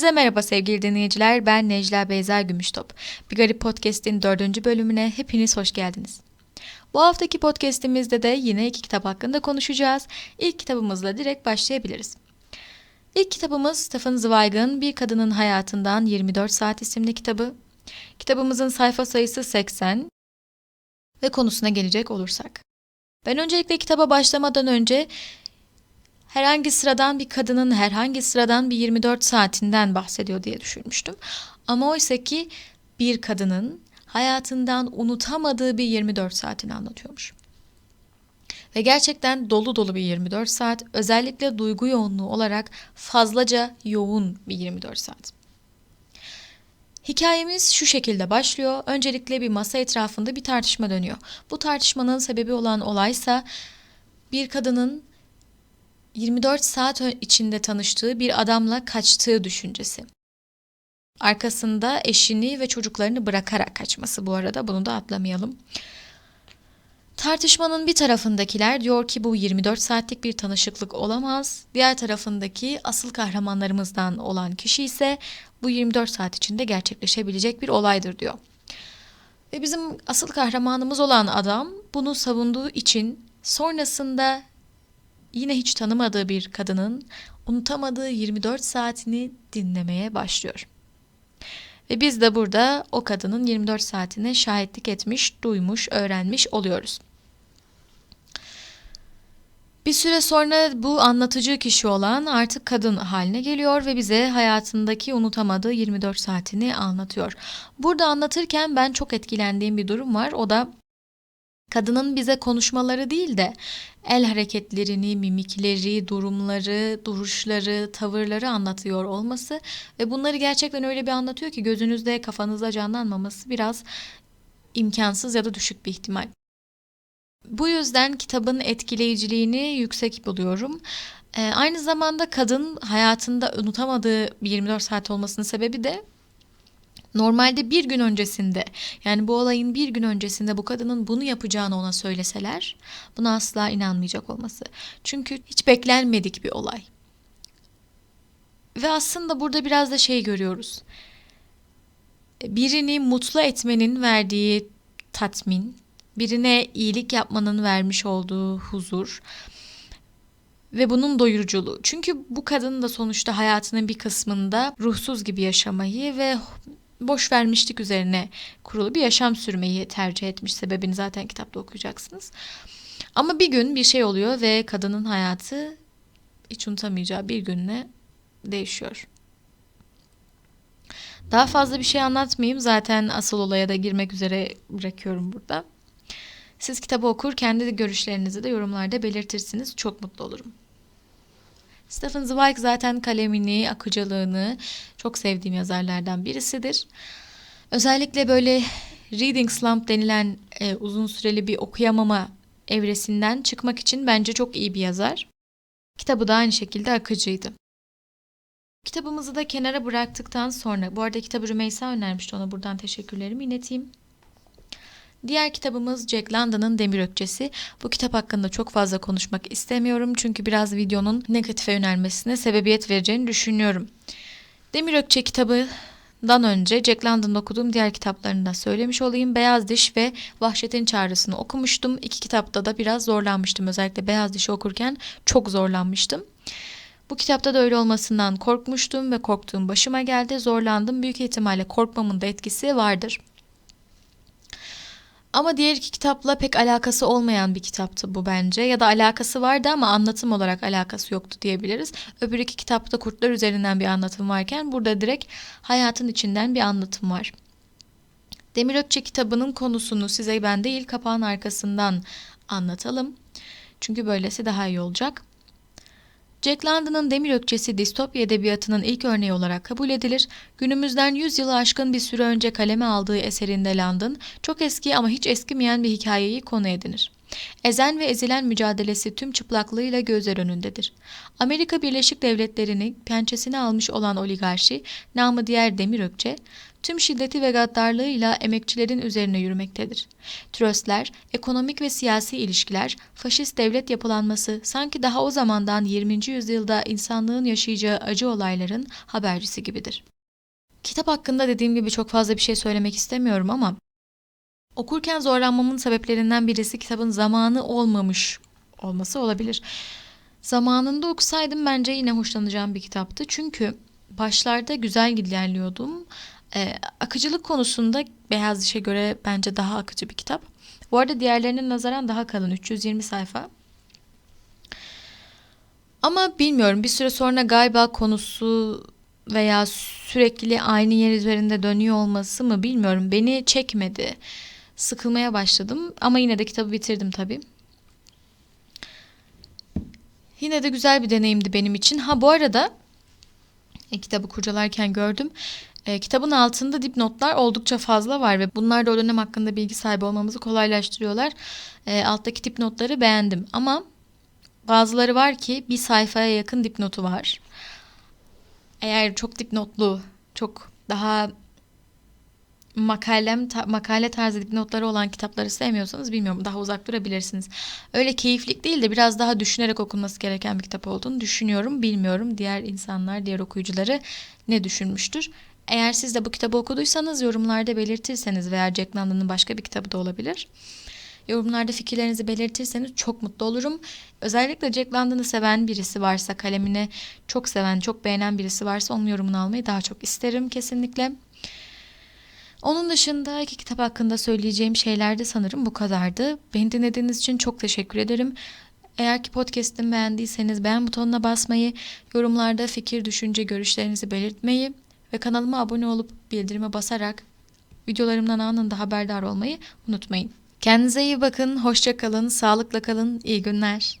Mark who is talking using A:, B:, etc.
A: Hepinize merhaba sevgili dinleyiciler. Ben Necla Beyza Gümüştop. Bir Garip Podcast'in dördüncü bölümüne hepiniz hoş geldiniz. Bu haftaki podcast'imizde de yine iki kitap hakkında konuşacağız. İlk kitabımızla direkt başlayabiliriz. İlk kitabımız Stephen Zweig'ın Bir Kadının Hayatından 24 Saat isimli kitabı. Kitabımızın sayfa sayısı 80 ve konusuna gelecek olursak. Ben öncelikle kitaba başlamadan önce herhangi sıradan bir kadının herhangi sıradan bir 24 saatinden bahsediyor diye düşünmüştüm. Ama oysa ki bir kadının hayatından unutamadığı bir 24 saatini anlatıyormuş. Ve gerçekten dolu dolu bir 24 saat, özellikle duygu yoğunluğu olarak fazlaca yoğun bir 24 saat. Hikayemiz şu şekilde başlıyor. Öncelikle bir masa etrafında bir tartışma dönüyor. Bu tartışmanın sebebi olan olaysa bir kadının 24 saat içinde tanıştığı bir adamla kaçtığı düşüncesi. Arkasında eşini ve çocuklarını bırakarak kaçması bu arada bunu da atlamayalım. Tartışmanın bir tarafındakiler diyor ki bu 24 saatlik bir tanışıklık olamaz. Diğer tarafındaki asıl kahramanlarımızdan olan kişi ise bu 24 saat içinde gerçekleşebilecek bir olaydır diyor. Ve bizim asıl kahramanımız olan adam bunu savunduğu için sonrasında yine hiç tanımadığı bir kadının unutamadığı 24 saatini dinlemeye başlıyor. Ve biz de burada o kadının 24 saatine şahitlik etmiş, duymuş, öğrenmiş oluyoruz. Bir süre sonra bu anlatıcı kişi olan artık kadın haline geliyor ve bize hayatındaki unutamadığı 24 saatini anlatıyor. Burada anlatırken ben çok etkilendiğim bir durum var. O da kadının bize konuşmaları değil de el hareketlerini, mimikleri, durumları, duruşları, tavırları anlatıyor olması ve bunları gerçekten öyle bir anlatıyor ki gözünüzde, kafanızda canlanmaması biraz imkansız ya da düşük bir ihtimal. Bu yüzden kitabın etkileyiciliğini yüksek buluyorum. Ee, aynı zamanda kadın hayatında unutamadığı bir 24 saat olmasının sebebi de Normalde bir gün öncesinde yani bu olayın bir gün öncesinde bu kadının bunu yapacağını ona söyleseler buna asla inanmayacak olması. Çünkü hiç beklenmedik bir olay. Ve aslında burada biraz da şey görüyoruz. Birini mutlu etmenin verdiği tatmin, birine iyilik yapmanın vermiş olduğu huzur ve bunun doyuruculuğu. Çünkü bu kadın da sonuçta hayatının bir kısmında ruhsuz gibi yaşamayı ve boş vermişlik üzerine kurulu bir yaşam sürmeyi tercih etmiş. Sebebini zaten kitapta okuyacaksınız. Ama bir gün bir şey oluyor ve kadının hayatı hiç unutamayacağı bir günle değişiyor. Daha fazla bir şey anlatmayayım. Zaten asıl olaya da girmek üzere bırakıyorum burada. Siz kitabı okur, kendi görüşlerinizi de yorumlarda belirtirsiniz. Çok mutlu olurum. Stephen Zweig zaten kalemini, akıcılığını çok sevdiğim yazarlardan birisidir. Özellikle böyle reading slump denilen e, uzun süreli bir okuyamama evresinden çıkmak için bence çok iyi bir yazar. Kitabı da aynı şekilde akıcıydı. Kitabımızı da kenara bıraktıktan sonra, bu arada kitabı Rümeysa önermişti ona buradan teşekkürlerimi ileteyim. Diğer kitabımız Jack London'ın Demir Ökçesi. Bu kitap hakkında çok fazla konuşmak istemiyorum çünkü biraz videonun negatife yönelmesine sebebiyet vereceğini düşünüyorum. Demir Ökçe kitabından önce Jack London'da okuduğum diğer kitaplarını da söylemiş olayım. Beyaz Diş ve Vahşetin Çağrısı'nı okumuştum. İki kitapta da biraz zorlanmıştım. Özellikle Beyaz Diş'i okurken çok zorlanmıştım. Bu kitapta da öyle olmasından korkmuştum ve korktuğum başıma geldi. Zorlandım. Büyük ihtimalle korkmamın da etkisi vardır. Ama diğer iki kitapla pek alakası olmayan bir kitaptı bu bence. Ya da alakası vardı ama anlatım olarak alakası yoktu diyebiliriz. Öbür iki kitapta kurtlar üzerinden bir anlatım varken burada direkt hayatın içinden bir anlatım var. Demir Ökçe kitabının konusunu size ben değil kapağın arkasından anlatalım. Çünkü böylesi daha iyi olacak. Jack London'ın Demir Ökçesi distopya edebiyatının ilk örneği olarak kabul edilir. Günümüzden 100 yılı aşkın bir süre önce kaleme aldığı eserinde London, çok eski ama hiç eskimeyen bir hikayeyi konu edinir. Ezen ve ezilen mücadelesi tüm çıplaklığıyla gözler önündedir. Amerika Birleşik Devletleri'ni pençesine almış olan oligarşi, namı diğer Demir Ökçe, tüm şiddeti ve gaddarlığıyla emekçilerin üzerine yürümektedir. Tröstler, ekonomik ve siyasi ilişkiler, faşist devlet yapılanması sanki daha o zamandan 20. yüzyılda insanlığın yaşayacağı acı olayların habercisi gibidir. Kitap hakkında dediğim gibi çok fazla bir şey söylemek istemiyorum ama okurken zorlanmamın sebeplerinden birisi kitabın zamanı olmamış olması olabilir. Zamanında okusaydım bence yine hoşlanacağım bir kitaptı. Çünkü başlarda güzel ilerliyordum. Ee, akıcılık konusunda Beyaz Diş'e göre bence daha akıcı bir kitap. Bu arada diğerlerine nazaran daha kalın 320 sayfa. Ama bilmiyorum bir süre sonra galiba konusu veya sürekli aynı yer üzerinde dönüyor olması mı bilmiyorum. Beni çekmedi. Sıkılmaya başladım ama yine de kitabı bitirdim tabii. Yine de güzel bir deneyimdi benim için. Ha bu arada e, kitabı kurcalarken gördüm. E, kitabın altında dipnotlar oldukça fazla var ve bunlar da o dönem hakkında bilgi sahibi olmamızı kolaylaştırıyorlar. E, alttaki dipnotları beğendim ama bazıları var ki bir sayfaya yakın dipnotu var. Eğer çok dipnotlu, çok daha makalem ta- makale tarzı dipnotları olan kitapları sevmiyorsanız bilmiyorum daha uzak durabilirsiniz. Öyle keyiflik değil de biraz daha düşünerek okunması gereken bir kitap olduğunu düşünüyorum. Bilmiyorum diğer insanlar, diğer okuyucuları ne düşünmüştür. Eğer siz de bu kitabı okuduysanız yorumlarda belirtirseniz veya Jack London'ın başka bir kitabı da olabilir. Yorumlarda fikirlerinizi belirtirseniz çok mutlu olurum. Özellikle Jack London'ı seven birisi varsa, kalemini çok seven, çok beğenen birisi varsa onun yorumunu almayı daha çok isterim kesinlikle. Onun dışında iki kitap hakkında söyleyeceğim şeyler de sanırım bu kadardı. Beni dinlediğiniz için çok teşekkür ederim. Eğer ki podcast'imi beğendiyseniz beğen butonuna basmayı, yorumlarda fikir, düşünce, görüşlerinizi belirtmeyi ve kanalıma abone olup bildirime basarak videolarımdan anında haberdar olmayı unutmayın. Kendinize iyi bakın, hoşça kalın, sağlıkla kalın, iyi günler.